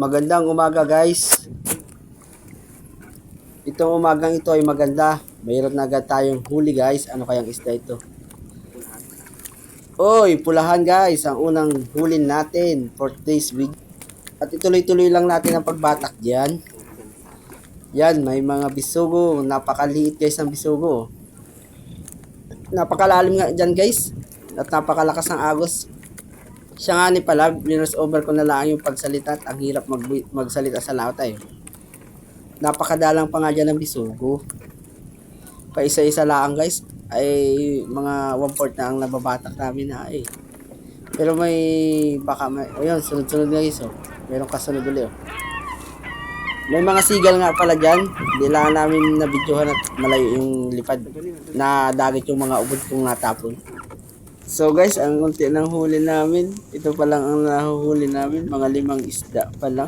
Magandang umaga guys. Itong umagang ito ay maganda. Mayroon na agad tayong huli guys. Ano kayang isda ito? Oy, pulahan guys. Ang unang huli natin for today's week. At ituloy-tuloy lang natin ang pagbatak diyan. Yan, may mga bisugo. Napakaliit guys ang bisugo. Napakalalim nga dyan guys. At napakalakas ng agos. Siya nga ni pala, linus over ko na lang yung pagsalita at ang hirap mag magsalita sa laot ay. Napakadalang pa nga dyan ng bisugo. Pa isa-isa lang guys, ay mga one-fourth na ang nababatak namin na ay. Pero may baka may, ayun, sunod-sunod na guys oh. Meron kasunod ulit oh. May mga sigal nga pala dyan. Hindi lang namin na-videohan at malayo yung lipad. Na dagit yung mga ubod kong natapon. So guys, ang unti ng huli namin. Ito pa lang ang nahuhuli namin. Mga limang isda pa lang.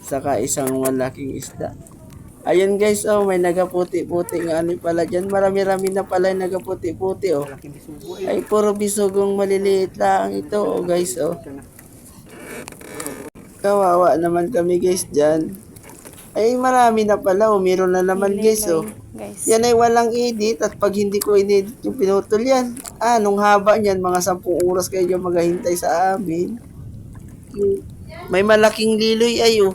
Saka isang malaking isda. Ayun guys, oh, may nagaputi-puti nga ano pala dyan. Marami-rami na pala yung nagaputi-puti, oh. Ay, puro bisugong maliliit lang ito, oh guys, oh. Kawawa naman kami guys dyan. Ay, marami na pala, oh. Meron na naman guys, oh. Guys, Yan ay walang edit at pag hindi ko edit yung pinutol yan. Ah, nung haba niyan, mga 10 oras kayo dyan maghahintay sa amin. May malaking liloy ay oh.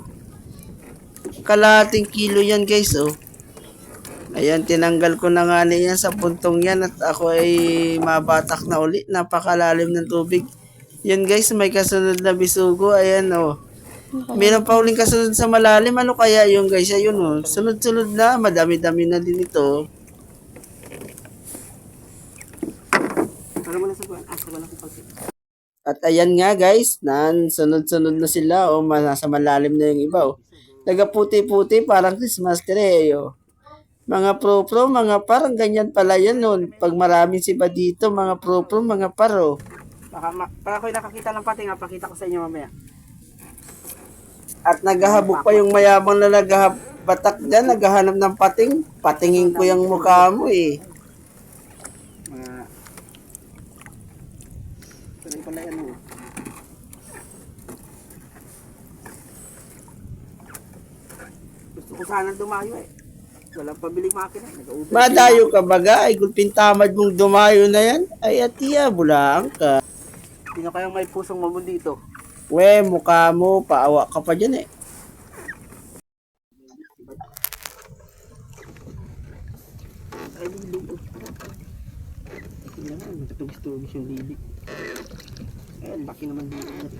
Kalating kilo yan guys oh. Ayan, tinanggal ko na nga niyan sa puntong yan at ako ay mabatak na uli. Napakalalim ng tubig. Yan guys, may kasunod na bisugo. Ayan oh. Meron pa uling kasunod sa malalim. Ano kaya yung guys? Ayun oh. Sunod-sunod na. Madami-dami na din ito. At ayan nga guys, nan sunod-sunod na sila o oh, nasa malalim na yung iba oh. Nagaputi-puti parang Christmas tree oh. Mga pro-pro, mga parang ganyan pala yan noon. Pag maraming siba dito, mga pro-pro, mga paro. Baka, ma- baka ako'y nakakita ng pati nga, pakita ko sa inyo mamaya. At naghahabok pa yung mayabang na naghabatak dyan, naghahanap ng pating. Patingin ko yung mukha mo eh. Pala yan oh. Gusto ko sana dumayo eh. Walang pabiling makina. Nag-uber. Madayo ka baga, ay gulpin tamad mong dumayo na yan. Ay atiya, bulaan ka. Sino kayang may pusong mamon dito? We, mukha mo, paawa ka pa dyan eh. Tutugis-tugis yung lili. Eh, ang laki naman dito.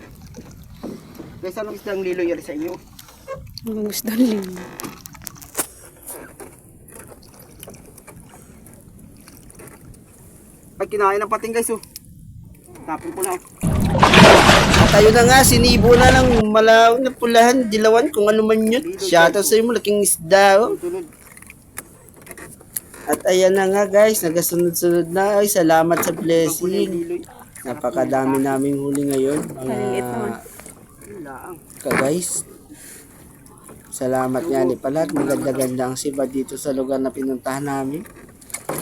Guys, anong isda ang lilo yari sa inyo? ang gusto nila. Ay, kinain ng pating guys oh. Tapon ko na. oh. At ayun na nga, sinibo na ng malaw na pulahan, dilawan, kung ano man yun. Shoutout sa mo, laking isda oh. At ayan na nga guys, nagasunod-sunod na. Ay, salamat sa blessing. Napakadami naming huli ngayon. Mga lang. ka guys. Salamat nga ni pala at maganda-ganda ang siba dito sa lugar na pinuntahan namin.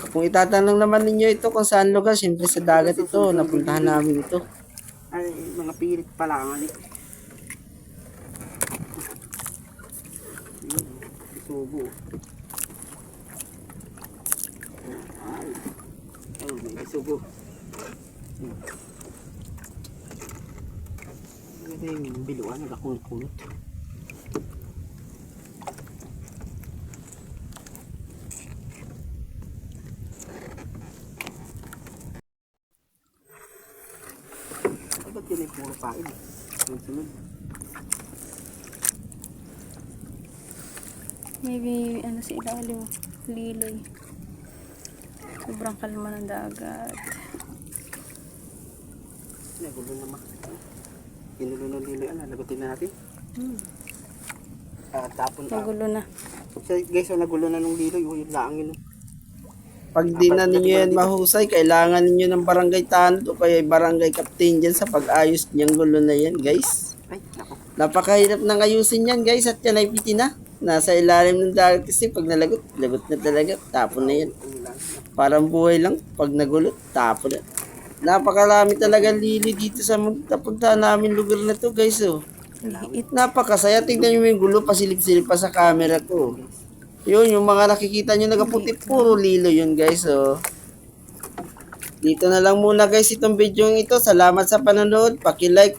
Kung itatanong naman ninyo ito kung saan lugar, siyempre sa dagat ito, napuntahan namin ito. Ay, mga pirit pala ang alik. Subo. Ay. Oh, may subo. Ito yung biluan, nagakunot-kunot. Ay, ba't yun ay puro pain? Sunod-sunod. Maybe, ano sa ilalim, liloy. Sobrang kalma ng dagat. Nagulo na mak. Pinulo ng lilo yan, lagutin na natin. Hmm. Ah, tapon na. Magulo na. So, guys, so nagulo na ng lilo, yung yung laang yun. Pag di na ninyo yan mahusay, kailangan ninyo ng barangay tanod o kaya barangay captain dyan sa pag-ayos niyang gulo na yan, guys. Napakahirap nang ayusin yan, guys, at yan ay piti na. Nasa ilalim ng dagat kasi pag nalagot, lagot na talaga, tapon na yan. Parang buhay lang, pag nagulot, tapon na. Napakarami talaga lili dito sa mga napuntahan namin lugar na to, guys, oh. Napakasaya. Tingnan nyo yung gulo, pasilip-silip pa sa camera ko. Yun, yung mga nakikita nyo nagaputi, puro lilo yun guys. So, dito na lang muna guys itong video ito. Salamat sa panonood. Paki-like,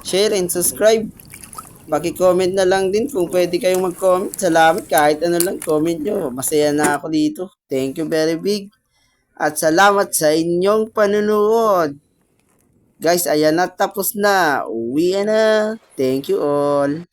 share, and subscribe. Paki-comment na lang din kung pwede kayong mag-comment. Salamat kahit ano lang comment nyo. Masaya na ako dito. Thank you very big. At salamat sa inyong panonood. Guys, ayan na tapos na. Uwi na. Thank you all.